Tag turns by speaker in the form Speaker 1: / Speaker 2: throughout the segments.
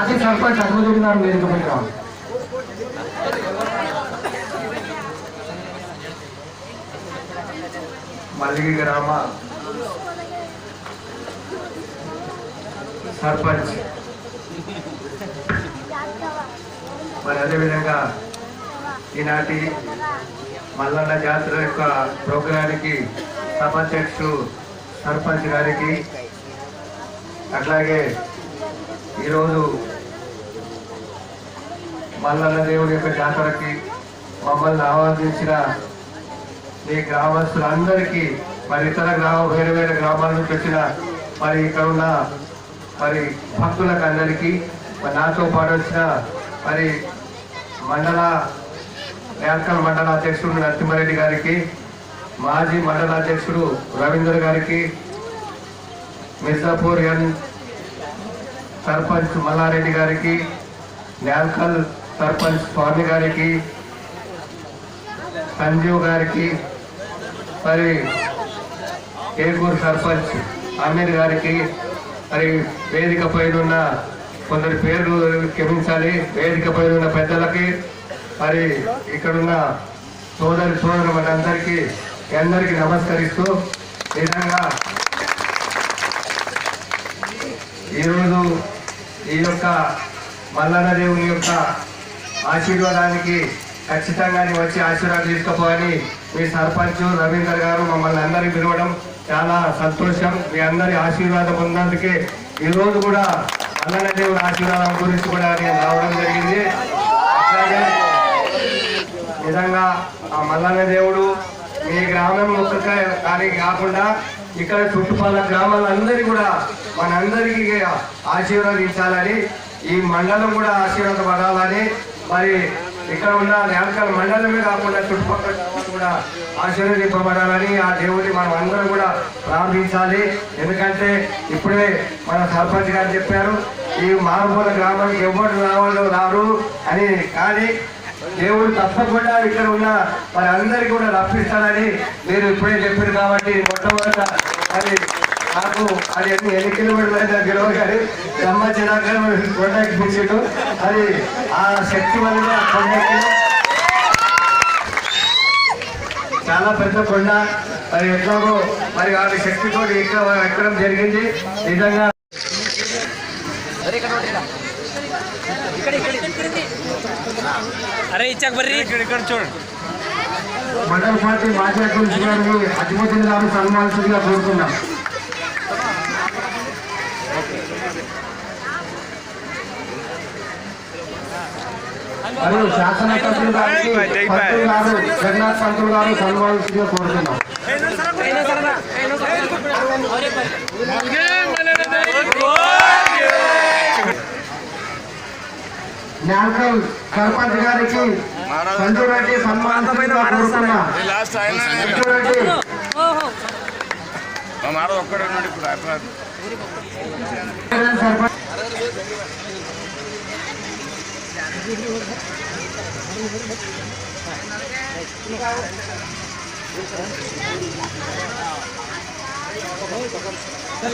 Speaker 1: మాజీ సర్పంచ్ హనుమతుడి గారు వేదికపై కావాలి
Speaker 2: మల్లిగి గ్రామ సర్పంచ్. మరి అదేవిధంగా ఈనాటి మల్లన్న జాతర యొక్క ప్రోగ్రానికి సభాధ్యక్షుడు సర్పంచ్ గారికి అట్లాగే ఈరోజు మల్లన్న దేవుడి యొక్క జాతరకి మమ్మల్ని ఆహ్వానించిన ఈ గ్రామస్తులందరికీ మరి ఇతర గ్రామ వేరే వేరే గ్రామాల నుంచి వచ్చిన మరి ఇక్కడ ఉన్న మరి భక్తులకు అందరికీ మరి నాతో పాటు వచ్చిన మరి మండల నేర్కల్ మండల అధ్యక్షుడు నరసింహారెడ్డి గారికి మాజీ మండల అధ్యక్షుడు రవీందర్ గారికి మిర్జాపూర్ ఎన్ సర్పంచ్ మల్లారెడ్డి గారికి నేల్కల్ సర్పంచ్ స్వామి గారికి సంజీవ్ గారికి మరి ఏగూరు సర్పంచ్ అమీర్ గారికి మరి వేదిక పైన కొందరి పేర్లు క్షమించాలి. వేదిక పైన ఉన్న పెద్దలకి మరి ఇక్కడున్న సోదరి సోదరు మనందరికీ అందరికీ నమస్కరిస్తూ నిజంగా ఈరోజు ఈ యొక్క మల్లన్న దేవుని యొక్క ఆశీర్వాదానికి ఖచ్చితంగా వచ్చి ఆశీర్వాదం తీసుకుపోవని మీ సర్పంచ్ రవీందర్ గారు మమ్మల్ని అందరినీ పిలవడం చాలా సంతోషం. మీ అందరి ఆశీర్వాదం ఉన్నందుకే ఈరోజు కూడా మల్లన్న దేవుని ఆశీర్వాదం గురించి కూడా నేను రావడం జరిగింది. అట్లాగే నిజంగా ఆ మల్లన్న దేవుడు మీ గ్రామం ఒక్క కానీ కాకుండా ఇక్కడ చుట్టుపక్కల గ్రామాలందరి కూడా మనందరికీ ఆశీర్వదించాలని ఈ మండలం కూడా ఆశీర్వాదపడాలని మరి ఇక్కడ ఉన్న నేలకల్ మండలమే కాకుండా చుట్టుపక్కల కూడా ఆశీర్వదింపబడాలని ఆ దేవుడిని మనం అందరం కూడా ప్రార్థించాలి. ఎందుకంటే ఇప్పుడే మన సర్పంచ్ గారు చెప్పారు ఈ మారుమూల గ్రామానికి ఎవరు రావాలో రారు అని. కానీ దేవుడు తప్పకుండా ఇక్కడ ఉన్న మరి అందరికీ కూడా రప్పిస్తాడని మీరు ఇప్పుడే చెప్పారు కాబట్టి మొట్టమొదట. మరి నాకు అది ఎన్ని ఎన్ని కిలోమీటర్ల దగ్గర కానీ బ్రహ్మ చిరాకర్ కొండకి పిలిచిండు అది ఆ శక్తి వల్ల ఆ కొండకి చాలా పెద్ద కొండ. మరి ఎట్లాగో మరి ఆ శక్తితో ఇక్కడ ఎక్కడం జరిగింది. నిజంగా
Speaker 3: అరే ఇచ్చాక బర్రీ. ఇక్కడ ఇక్కడ చూడండి
Speaker 1: మండల పార్టీ మాజీ అధ్యక్షుడు గారిని అధిపతులు గారు సన్మానితుడిగా కోరుతున్నాం మరియు గారికి పంతులు గారు జగన్నాథ్ పంతులు గారు సన్మానితుడిగా కోరుతున్నాం. న్యాల్కల్ సర్పంచ్ గారికి సంజు రెడ్డి సన్మానితుడిగా కోరుతున్నాం. సంజు రెడ్డి. సర్పంచ్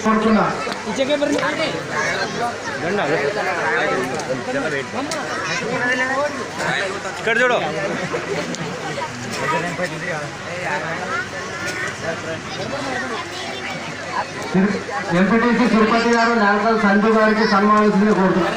Speaker 1: కోరుతున్నా
Speaker 3: ఇచ్చాకే బర్రీ ఇక్కడ చూడు
Speaker 1: ఎంపీటీసీ తిరుపతి గారు నేలకల్ సంజు గారికి సన్మానితుడిగా కోరుతున్నారు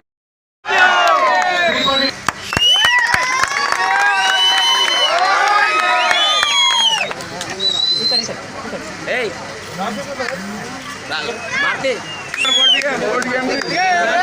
Speaker 3: Volviendo.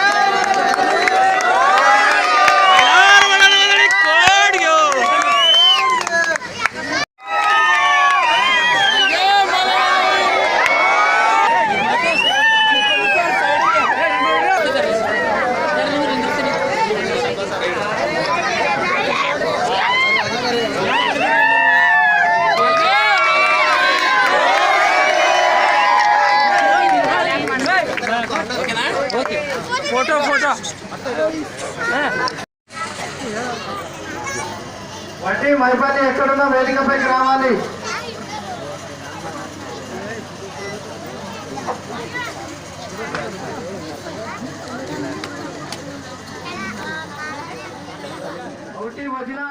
Speaker 1: వడ్డీ మైపల్లి ఎక్కడున్నా వేదికపైకి రావాలి. ఒకటి వదిలా